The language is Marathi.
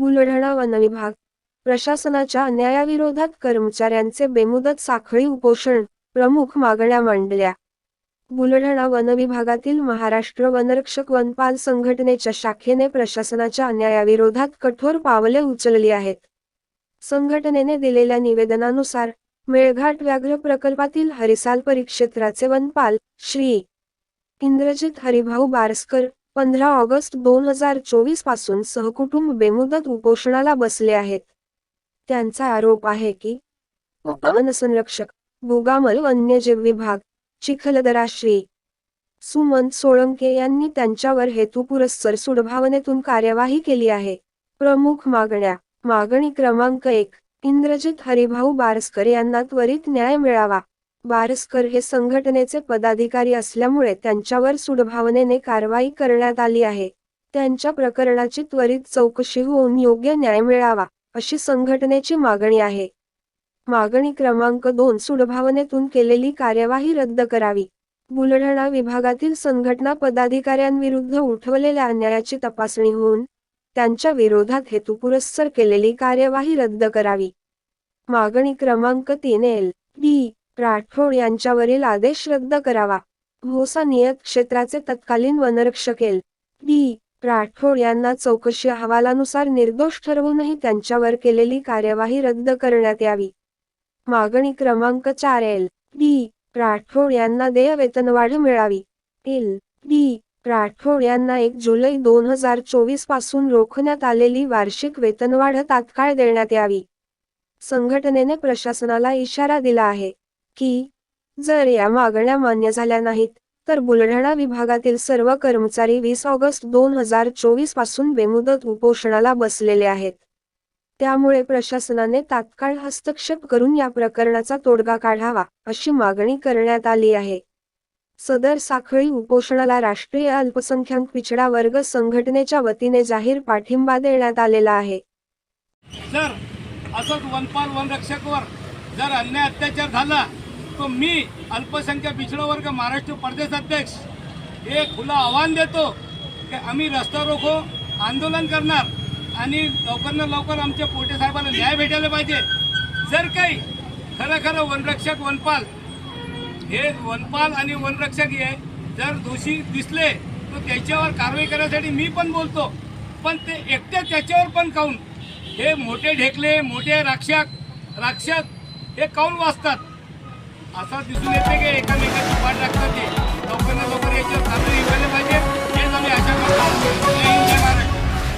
बुलढाणा वनविभाग प्रशासनाच्या अन्यायाविरोधात कर्मचाऱ्यांचे बेमुदत साखळी उपोषण प्रमुख मागण्या मांडल्या. बुलढाणा वनविभागातील महाराष्ट्र वनरक्षक वनपाल संघटनेच्या शाखेने प्रशासनाच्या अन्यायाविरोधात कठोर पावले उचलली आहेत. संघटनेने दिलेल्या निवेदनानुसार मेळघाट व्याघ्र प्रकल्पातील हरिसाल परिक्षेत्राचे वनपाल श्री. इंद्रजित हरिभाऊ बारस्कर पंधरा ऑगस्ट दोन हजार चोवीसपासून सहकुटुंब बेमुदत उपोषणाला बसले आहेत. त्यांचा आरोप आहे की वनसंरक्षक भोगामल वन्यजीव विभाग चिखलदरा श्री सोळंके यांनी त्यांच्यावर हेतुपुरस्सर सुडभावनेतून कार्यवाही केली आहे. प्रमुख मागण्या मागणी क्रमांक एक इंद्रजित हरिभाऊ बारस्कर यांना त्वरित न्याय मिळावा. बारस्कर हे संघटनेचे पदाधिकारी असल्यामुळे त्यांच्यावर सुडभावनेने कारवाई करण्यात आली आहे. त्यांच्या प्रकरणाची त्वरित चौकशी होऊन योग्य न्याय मिळावा अशी संघटनेची मागणी आहे. मागणी क्रमांक दोन सुडभावनेतून केलेली कार्यवाही रद्द करावी. बुलढाणा विभागातील संघटना पदाधिकाऱ्यांविरुद्ध उठवलेल्या अन्यायाची तपासणी होऊन त्यांच्या विरोधात हेतुपुरस्सर केलेली कार्यवाही रद्द करावी. मागणी क्रमांक तीन एल डी राठोड यांच्यावरील आदेश रद्द करावा. भोसा नियत क्षेत्राचे तत्कालीन वनरक्षक एल. डी राठोड यांना चौकशी अहवालानुसार निर्दोष ठरवूनही त्यांच्यावर केलेली कार्यवाही रद्द करण्यात यावी. मागणी क्रमांक चार एल. डी राठोड यांना देय वेतनवाढ मिळावी. एल. डी राठोड यांना एक जुलै दोन हजार चोवीसपासून रोखण्यात आलेली वार्षिक वेतनवाढ तात्काळ देण्यात यावी. संघटनेने प्रशासनाला इशारा दिला आहे. की जर या मागण्या मान्य झाल्या नाहीत तर बुलढाणा विभागातील सर्व कर्मचारी वीस ऑगस्ट दोन हजार चोवीसपासून बेमुदत उपोषणाला बसलेले आहेत. त्यामुळे प्रशासनाने तात्काळ हस्तक्षेप करून या प्रकरणाचा तोडगा काढावा अशी मागणी करण्यात आली आहे. सदर साखळी उपोषणाला राष्ट्रीय अल्पसंख्याक पिछडा वर्ग संघटनेच्या वतीने जाहीर पाठिंबा देण्यात आलेला आहे. जर असंच वनपाल वनरक्षकवर जर अन्याय अत्याचार झाला तो मी अल्पसंख्याक पिछडा वर्ग महाराष्ट्र प्रदेश अध्यक्ष हे खुलं आव्हान देतो की आम्ही रस्ता रोको आंदोलन करणार आणि लवकरात लवकर आमच्या पोटे साहेबांना न्याय भेटायला पाहिजे. जर काही खरं खरं वनरक्षक वनपाल हे वनपाल आणि वनरक्षक हे जर दोषी दिसले तर त्याच्यावर कारवाई करण्यासाठी मी पण बोलतो. पण ते एकटे त्याच्यावर पण काऊन? हे मोठे ढेकले मोठे राक्षक राक्षक हे काऊन वाचतात? असा दिसून येते की एकामेकाची पाठ लागतात